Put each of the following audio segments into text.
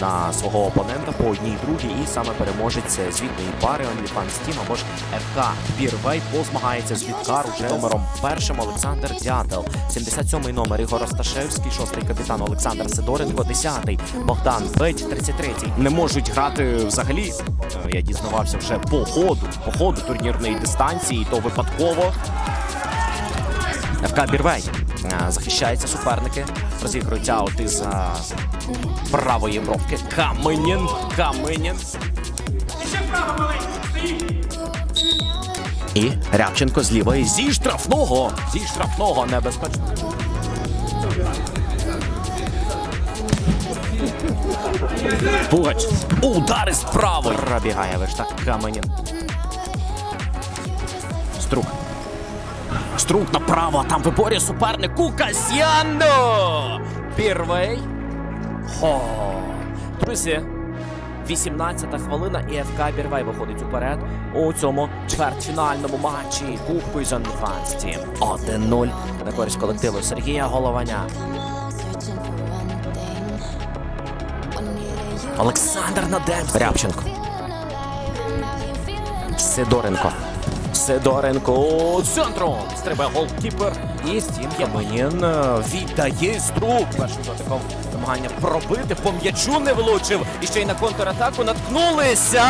на свого опонента по одній другій, і саме переможець звітної пари OnlyFans Team або ж ФК Бірвей позмагається з Віткар уже номером першим Олександр Дятел, 77-й номер Ігор Осташевський, шостий капітан Олександр Сидоренко, 10-й Богдан Бедь, 33-й. Не можуть грати взагалі. Е, Я дізнавався вже по ходу, по ходу турнірної дистанції, і то випадково. ФК Бірвей захищаються суперники. Розігрують аут із е, правої бровки. Каменін. Каменін. І Рябченко з лівої зі штрафного. Зі штрафного небезпечно. Пугач. Удар із правої. Пробігає виш так Каменін. Струк. Струк направо, там виборює супернику Касьяно! Бірвей. Хо. Друзі, 18-та хвилина і ФК Бірвей виходить уперед у цьому чвертьфінальному матчі Кубку OnlyFans Team. 1-0 на користь колективу Сергія Голованя. Олександр Надем. Рябченко. Сидоренко. Сидоренко центром. Стрибе голкіпер. І стін Каменін е, віддає струк. Першим дотиком намагання пробити. По м'ячу не влучив. І ще й на контратаку наткнулися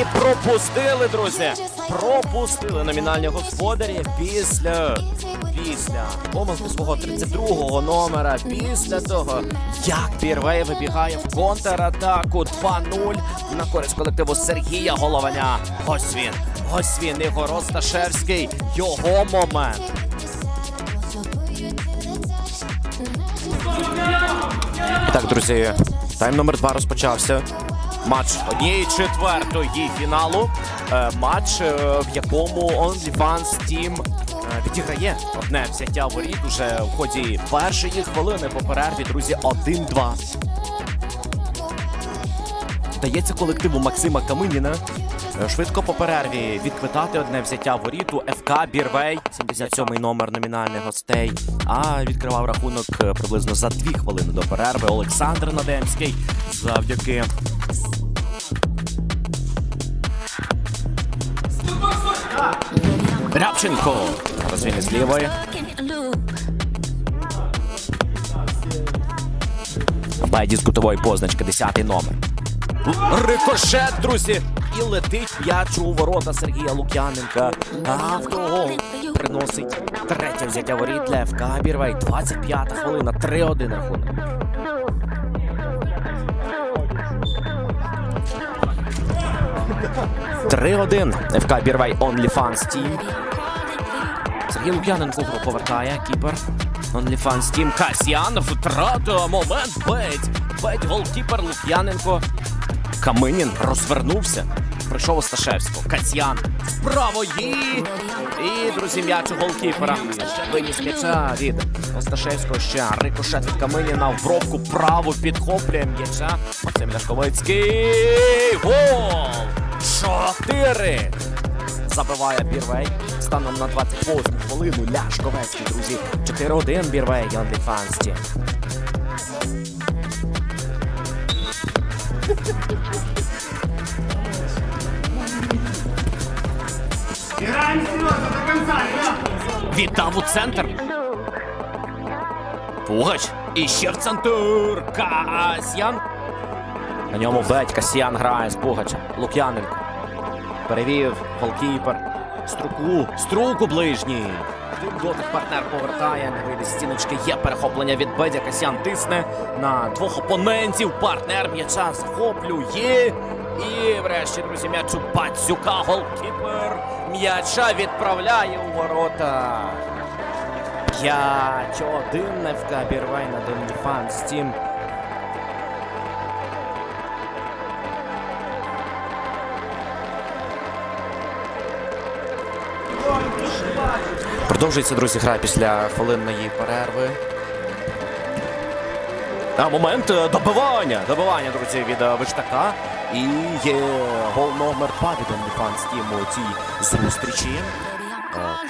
і пропустили, друзі. Пропустили номінальні господарі після після помилки свого 32-го номера. Після того, як Бірвей вибігає в контратаку 2-0 на користь колективу Сергія Голованя. Ось він. Ось він, Ігор Осташевський. Його момент. І так, друзі, тайм номер два розпочався. Матч однієї четвертої фіналу. Е, матч, е, в якому OnlyFans Team відіграє одне взяття воріт уже в ході першої хвилини по перерві, друзі, 1-2. Вдається колективу Максима Каминіна е, швидко по перерві відквитати одне взяття воріту ФК Бірвей, 77-й номер номінальних гостей. А відкривав рахунок е, приблизно за дві хвилини до перерви Олександр Надемський завдяки. Рябченко. Розвіни з лівої. З кутової позначки, 10-й номер. Рикошет, друзі! І летить м'яч у ворота Сергія Лук'яненка. Автогол приносить третє взяття воріт ФК Бірвей. 25 хвилина, 3-1 рахунок. Три один ФК Бірвей OnlyFans Team. Сергій Лук'яненко гру повертає. Кіпер. OnlyFans Team. Касьян. Втрата. Момент. Бедь. Бедь. Голкіпер Лук'яненко. Каминін розвернувся. Прийшов Осташевського. Касьян. З правої. І, друзі, м'яч у голкіпера. Виніс м'яча від Осташевського. Ще рикошет від Каминіна в бровку праву підхоплює м'яча. Максим Ляшковицький. Гол! Чотири. Забиває Бірвей. Станом на 28 хвилину Ляшковецький, друзі. 4-1 Бірвей, до конца! Віддав у центр. Пугач. І ще в центр. Касьян. На ньому бедь Касьян грає з Пугача. Лук'яненко. Перевів голкіпер. Струку. Струку ближній. Дотик партнер повертає. Не вийде з стіночки. Є перехоплення від Бедя. Касьян тисне на двох опонентів. Партнер м'яча захоплює. І врешті, друзі, м'яч у Пацюка. Голкіпер м'яча відправляє у ворота. 5-1 ФК Бірвей над OnlyFans Team. Продовжується, друзі, гра після хвилинної перерви. А момент е, добивання. Добивання, друзі, від е, Виштака. І є гол номер 2 від Team у цій зустрічі.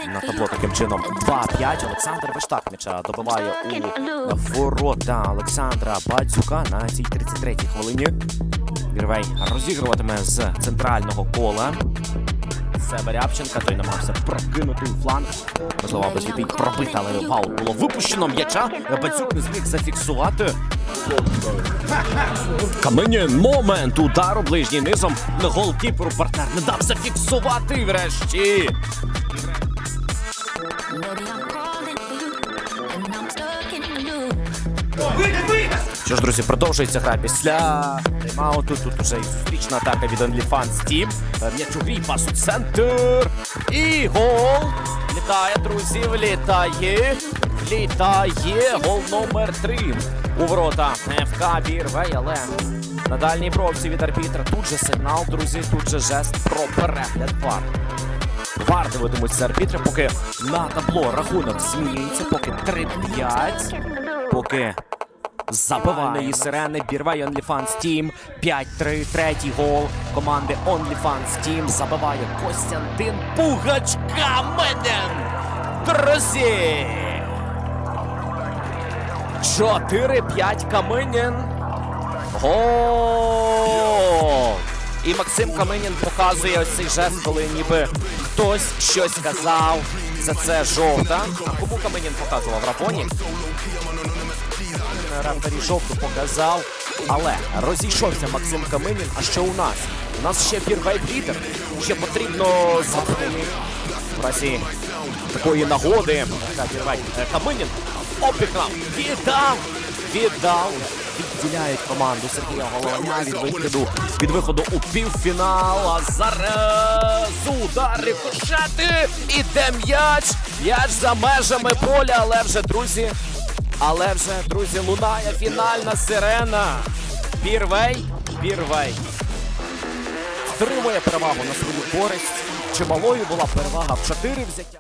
е, на табло таким чином 2-5. Олександр Вештак м'яча добиває у ворота Олександра Бадзюка на цій 33-й хвилині. Вірвей розігруватиме з центрального кола. Себе Рябченка, той намагався прокинути у фланг. Можливо, аби звідти пробити, але фаул було випущено м'яча. Бацюк не зміг зафіксувати. Каменін момент удару ближній низом. Голкіперу партнер не дав зафіксувати врешті. Що ж, друзі, продовжується гра після тайм-ауту. Тут уже і зустрічна атака від OnlyFans Team. Е, М'яч у пас у центр. І гол. Літає, друзі, влітає. Влітає. Гол номер 3 у ворота ФК Бірвей, на дальній бровці від арбітра. Тут же сигнал, друзі, тут же жест про перегляд вар. Вар дивитимуться арбітри, поки на табло рахунок змінюється, поки 3-5. Поки Забивальної сирени Бірвей OnlyFans Team 5-3, третій гол команди OnlyFans Team забиває Костянтин Пугач Менен. Друзі! 4-5 Каменен. Гол! І Максим Каменін показує ось цей жест, коли ніби хтось щось казав. За це жовта. А кому Каменін показував Рапоні? Рефері жовту показав, але розійшовся Максим Каменін. А що у нас? У нас ще бірвей лідер. Ще потрібно забити в разі такої нагоди. Каменін обіграв, віддав, віддав. Відділяють команду Сергія Головня від виходу від виходу у півфінал. А зараз удар рикошети. Іде м'яч. М'яч за межами поля, але вже друзі. Але вже, друзі, лунає фінальна сирена. Бірвей, Бірвей. Втримує перевагу на свою користь. Чималою була перевага в 4 взяття.